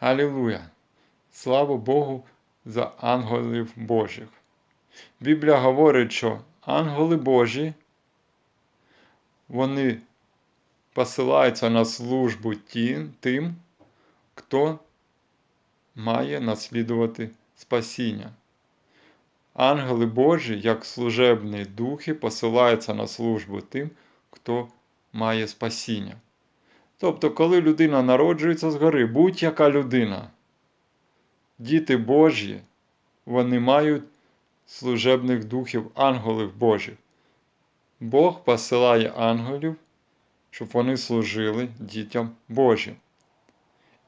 Алілуя! Слава Богу за ангелів Божих. Біблія говорить, що ангели Божі, вони посилаються на службу тим, хто має наслідувати спасіння. Ангели Божі, як служебні духи, посилаються на службу тим, хто має спасіння. Тобто, коли людина народжується згори, будь-яка людина, діти Божі, вони мають служебних духів, ангелів Божих. Бог посилає ангелів, щоб вони служили дітям Божим.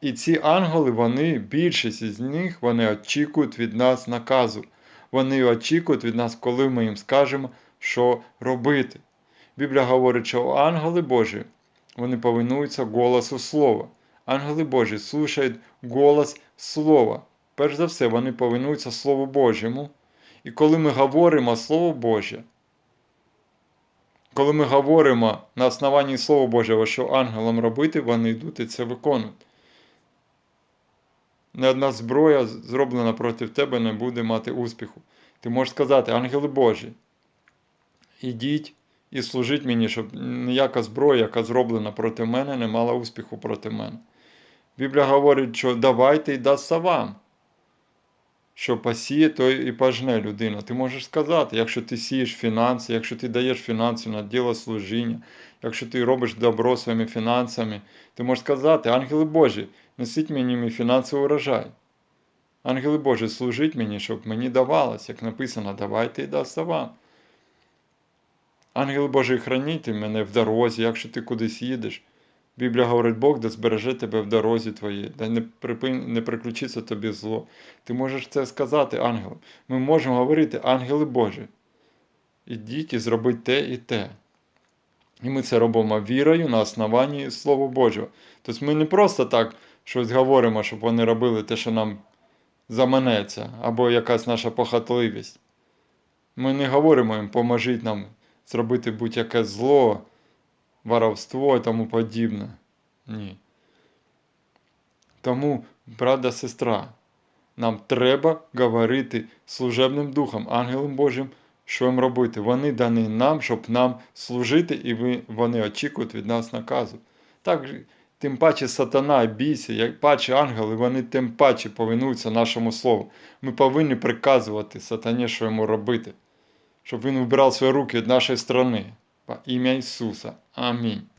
І ці ангели, вони, більшість із них, вони очікують від нас наказу. Вони очікують від нас, коли ми їм скажемо, що робити. Біблія говорить, що ангели Божі, вони повинуються голосу Слова. Ангели Божі слушають голос Слова. Перш за все, вони повинуються Слову Божому. І коли ми говоримо Слово Боже, коли ми говоримо на основанні Слова Божого, що ангелам робити, вони йдуть і це виконують. Не одна зброя, зроблена проти тебе, не буде мати успіху. Ти можеш сказати, ангели Божі, ідіть і служіть мені, щоб ніяка зброя, яка зроблена проти мене, не мала успіху проти мене. Біблія говорить, що давайте і дасться вам. Що посіє, то і пожне людина. Ти можеш сказати, якщо ти сієш фінанси, якщо ти даєш фінанси на діло служіння, якщо ти робиш добро своїми фінансами, ти можеш сказати, ангели Божі, несіть мені мій фінансовий урожай. Ангели Божі, служіть мені, щоб мені давалось, як написано, давайте і дасться вам. Ангели Божі, храніть мене в дорозі, якщо ти кудись їдеш. Біблія говорить, Бог да збереже тебе в дорозі твоїй, да не припин, не приключиться тобі зло. Ти можеш це сказати, ангелам. Ми можемо говорити, ангели Божі. Ідіть і зробіть те і те. І ми це робимо вірою на основанні Слова Божого. Тобто ми не просто так щось говоримо, щоб вони робили те, що нам заманеться, або якась наша похотливість. Ми не говоримо їм, поможіть нам зробити будь-яке зло воровство і тому подібне. Ні. Тому, брата сестра, нам треба говорити служебним духом, ангелом Божим, що їм робити. Вони дані нам, щоб нам служити, і вони очікують від нас наказу. Так, тим паче сатана, бійся, як паче ангели, вони тим паче повинуються нашому слову. Ми повинні приказувати сатані, що йому робити, щоб Он убирал свои руки от нашей страны. Во имя Иисуса. Амінь.